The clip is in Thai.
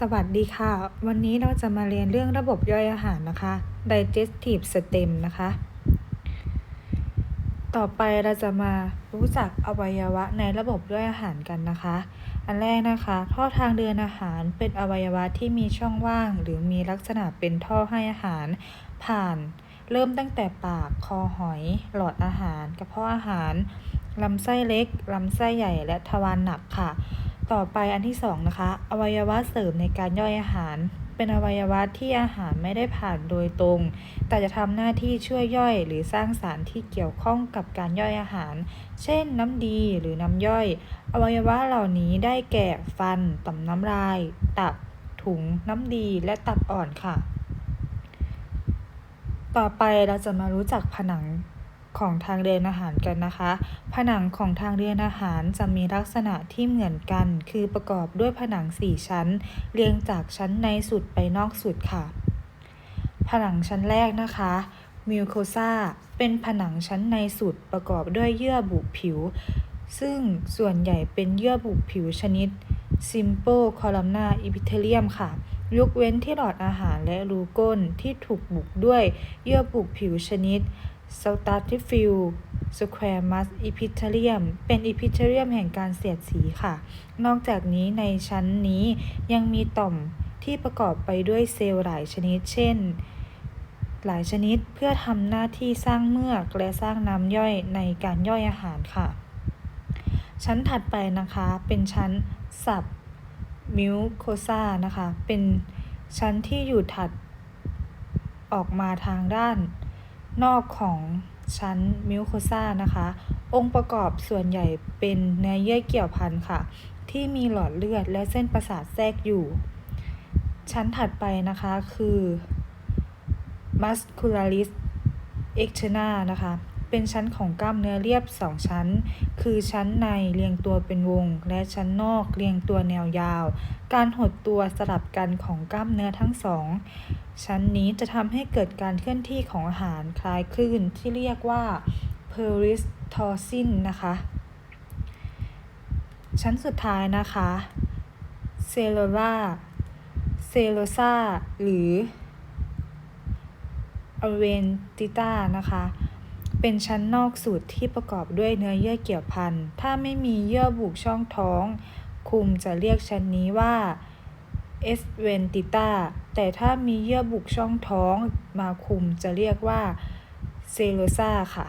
สวัสดีค่ะ วันนี้เราจะมาเรียนเรื่องระบบย่อยอาหารนะคะ digestive system นะคะ ต่อไปเราจะมารู้จักอวัยวะในระบบย่อยอาหารกันนะคะ อันแรกนะคะท่อทางเดินอาหารเป็นอวัยวะที่มีช่องว่าง หรือมีลักษณะเป็นท่อให้อาหาร ผ่าน เริ่มตั้งแต่ปากคอหอย หลอดอาหาร กระเพาะอาหารลำไส้เล็กลำไส้ใหญ่และทวารหนักค่ะ ต่อไปอันที่สองนะคะ อวัยวะเสริมในการย่อยอาหาร เป็นอวัยวะที่อาหารไม่ได้ผ่านโดยตรง แต่จะทำหน้าที่ช่วยย่อยหรือสร้างสารที่เกี่ยวข้องกับการย่อยอาหาร เช่น น้ำดีหรือน้ำย่อย อวัยวะเหล่านี้ได้แก่ฟันต่อมน้ำลาย ตับ ถุง น้ำดีและตับอ่อนค่ะ ต่อไปเราจะมารู้จักผนัง ของทางเดินอาหารกันนะคะ ผนังของทางเดินอาหารจะมีลักษณะที่เหมือนกัน คือประกอบด้วยผนัง 4 ชั้น เรียงจากชั้นในสุดไปนอกสุดค่ะ ผนังชั้นแรกนะคะมิวโคซาเป็นผนังชั้นในสุดประกอบด้วยเยื่อบุผิว ซึ่งส่วนใหญ่เป็นเยื่อบุผิวชนิด simple columnar epithelium ค่ะ ยกเว้นที่หลอดอาหารและรูก้นที่ถูกบุกด้วยเยื่อบุผิวชนิด s t a t i f i l squamous epithelium เป็น epithelium แห่งการเสียดสีค่ะ นอกจากนี้ในชั้นนี้ยังมีต่อมที่ประกอบไปด้วยเซลล์หลายชนิด เช่น หลายชนิดเพื่อทำหน้าที่สร้างเมือกและสร้างน้ำย่อยในการย่อยอาหารค่ะ ชั้นถัดไปนะคะเป็นชั้นสับมิวโคซานะคะ เป็นชั้นที่อยู่ถัดออกมาทางด้าน นอกของชั้นมิวโคซานะคะ องค์ประกอบส่วนใหญ่เป็นเนื้อเยื่อเกี่ยวพันค่ะ ที่มีหลอดเลือดและเส้นประสาทแทรกอยู่ ชั้นถัดไปนะคะคือ muscularis externa นะคะ เป็นชั้นของกล้ามเนื้อเรียบ 2 ชั้น คือชั้นในเรียงตัวเป็นวง และชั้นนอกเรียงตัวแนวยาว การหดตัวสลับกันของกล้ามเนื้อทั้งสองชั้นนี้จะทำให้เกิดการเคลื่อนที่ของอาหารคล้ายคลื่นที่เรียกว่า peristalsis นะคะ ชั้นสุดท้ายนะคะ cellular cellulosa หรือ a v e n t i t a นะคะ เป็นชั้นนอกสุดที่ประกอบด้วยเนื้อเยื่อเกี่ยวพัน ถ้าไม่มีเยื่อบุช่องท้อง คุมจะเรียกชั้นนี้ว่า s v e n t i t a แต่ถ้ามีเยื่อบุช่องท้องมาคุมจะเรียกว่า c e l l o s a ค่ะ